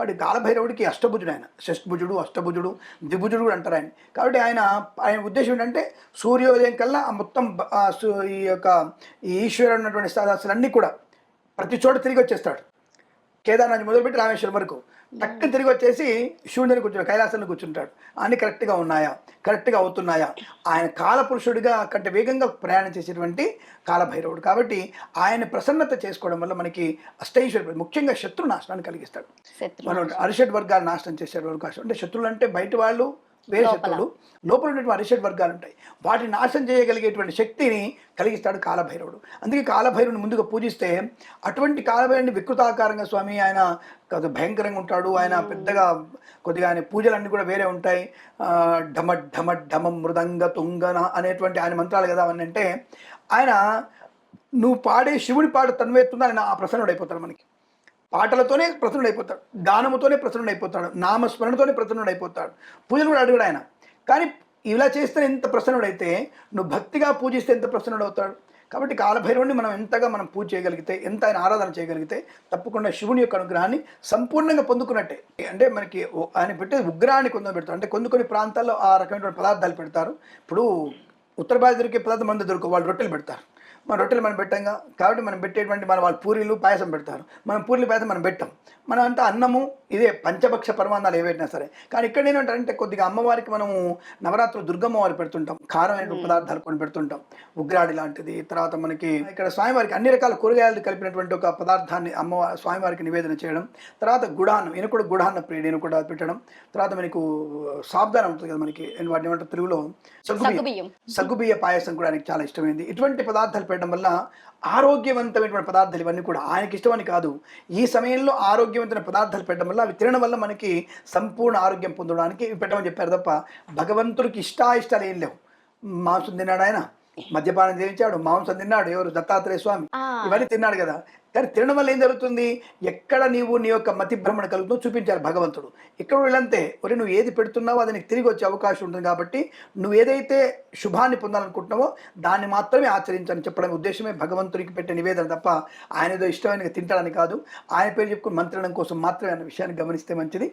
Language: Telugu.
కాబట్టి కాలభైరవుడికి అష్టభుజుడు ఆయన. షష్భుజుడు అష్టభుజుడు ద్విభుజుడు కూడా అంటారు ఆయన. కాబట్టి ఆయన ఆయన ఉద్దేశం ఏంటంటే సూర్యోదయం కల్లా ఆ మొత్తం ఈ యొక్క ఈశ్వరుడు ఉన్నటువంటి సదాసులన్నీ కూడా ప్రతి చోట తిరిగి వచ్చేస్తాడు. కేదార్నాథ్ మొదలుపెట్టి రామేశ్వరం వరకు. టక్కు తిరిగి వచ్చేసి శివుడిని కూర్చుంటాడు కైలాసంలో కూర్చుంటాడు. అన్ని కరెక్ట్గా ఉన్నాయా? కరెక్ట్గా అవుతున్నాయా? ఆయన కాలపురుషుడిగా కంటే వేగంగా ప్రయాణం చేసేటువంటి కాలభైరవుడు. కాబట్టి ఆయన ప్రసన్నత చేసుకోవడం వల్ల మనకి అష్టైశ్వర ముఖ్యంగా శత్రు నాశనాన్ని కలిగిస్తాడు. మనం అరిషడ్ వర్గాలు నాశనం చేసే అవకాశం. అంటే శత్రువులు అంటే బయట వాళ్ళు వేరే. శత్రువులు లోపల ఉన్నటువంటి అరిషడ్ వర్గాలు ఉంటాయి. వాటిని నాశనం చేయగలిగేటువంటి శక్తిని కలిగిస్తాడు కాలభైరవుడు. అందుకే కాలభైరవుని ముందుగా పూజిస్తే అటువంటి కాలభైరుని వికృతాకారంగా స్వామి ఆయన భయంకరంగా ఉంటాడు. ఆయన పెద్దగా కొద్దిగా ఆయన పూజలన్నీ కూడా వేరే ఉంటాయి. ఢమ ఢమ ఢమ మృదంగ తుంగన అనేటువంటి ఆయన మంత్రాలు కదా అవన్నీ అంటే ఆయన నువ్వు పాడే శివుడి పాడు తన్వేత్తుందా ఆయన ఆ ప్రసన్నుడు అయిపోతాడు మనకి. పాటలతోనే ప్రసన్నుడు అయిపోతాడు గానముతోనే ప్రసన్నుడు అయిపోతాడు నామస్మరణతోనే ప్రసన్నుడు అయిపోతాడు. పూజలు కూడా అడుగుడు ఆయన. కానీ ఇలా చేస్తే ఎంత ప్రసన్నుడైతే నువ్వు భక్తిగా పూజిస్తే ఎంత ప్రసన్నుడు అవుతాడు. కాబట్టి కాలభైరవుని మనం ఎంతగా మనం పూజ చేయగలిగితే ఎంత ఆయన ఆరాధన చేయగలిగితే తప్పకుండా శివుని యొక్క అనుగ్రహాన్ని సంపూర్ణంగా పొందుకున్నట్టే. అంటే మనకి ఓ- ఆయన పెట్టే ఉగ్రాన్ని కొంత పెడతారు. అంటే కొన్ని కొన్ని ప్రాంతాల్లో ఆ రకమైనటువంటి పదార్థాలు పెడతారు. ఇప్పుడు ఉత్తర భారత దొరికే పదార్థం మంది దొరకవు వాళ్ళు రొట్టెలు పెడతారు. మన రొట్టెలు మనం పెట్టంగా. కాబట్టి మనం పెట్టేటువంటి మన వాళ్ళు పూరీలు పాయసం పెడతారు. మనం పూరీలు పాయసం మనం పెట్టాం. మనం అంతా అన్నము ఇదే పంచభక్ష పరమాన్నాలు ఏవైనా సరే. కానీ ఇక్కడ ఏంటంటే కొద్దిగా అమ్మవారికి మనము నవరాత్రులు దుర్గమ్మ వారికి పెడుతుంటాం. కారమైన పదార్థాలు కొన్ని పెడుతుంటాం. ఉగ్రాడి లాంటిది తర్వాత మనకి ఇక్కడ స్వామివారికి అన్ని రకాల కూరగాయలు కలిపినటువంటి ఒక పదార్థాన్ని అమ్మవారి స్వామివారికి నివేదన చేయడం. తర్వాత గుడాన్నం ఈయన కూడా గుడాన్న ప్రియుడు ఈయన కూడా పెట్టడం. తర్వాత మనకు సాబ్దానం ఉంటుంది కదా మనకి వాటిని ఏమంటారు తెలుగులో? సగ్గుబియ్యం. సగ్గుబియ్యం. సగ్గుబియ్య పాయసం కూడా ఆయనకి చాలా ఇష్టమైంది. ఇటువంటి పదార్థాలు పెట్టడం వల్ల ఆరోగ్యవంతమైనటువంటి పదార్థాలు ఇవన్నీ కూడా ఆయనకి ఇష్టమని కాదు. ఈ సమయంలో ఆరోగ్యవంతమైన పదార్థాలు పెట్టడం వల్ల అవి తినడం వల్ల మనకి సంపూర్ణ ఆరోగ్యం పొందడానికి ఇవి పెట్టమని చెప్పారు తప్ప భగవంతుడికి ఇష్టాయిష్టాలు ఏం లేవు. మాంసం తిన్నాడు ఆయన మద్యపానం చేయించాడు మాంసం తిన్నాడు ఎవరు దత్తాత్రేయ స్వామి. ఇవన్నీ తిన్నాడు కదా. కానీ తినడం వల్ల ఏం జరుగుతుంది? ఎక్కడ నీవు నీ యొక్క మతి భ్రమణ కలుగుతుందో చూపించాలి భగవంతుడు. ఇక్కడ వీళ్ళంతే. ఒరే నువ్వు ఏది పెడుతున్నావో అది నీకు తిరిగి వచ్చే అవకాశం ఉంటుంది కాబట్టి నువ్వు ఏదైతే శుభాన్ని పొందాలనుకుంటున్నావో దాన్ని మాత్రమే ఆచరించని చెప్పడం ఉద్దేశమే భగవంతుడికి పెట్టే నివేదన తప్ప ఆయన ఏదో ఇష్టమైన తింటాడని కాదు. ఆయన పేరు చెప్పుకుని మంత్రడం కోసం మాత్రమే అన్న విషయాన్ని గమనిస్తే మంచిది.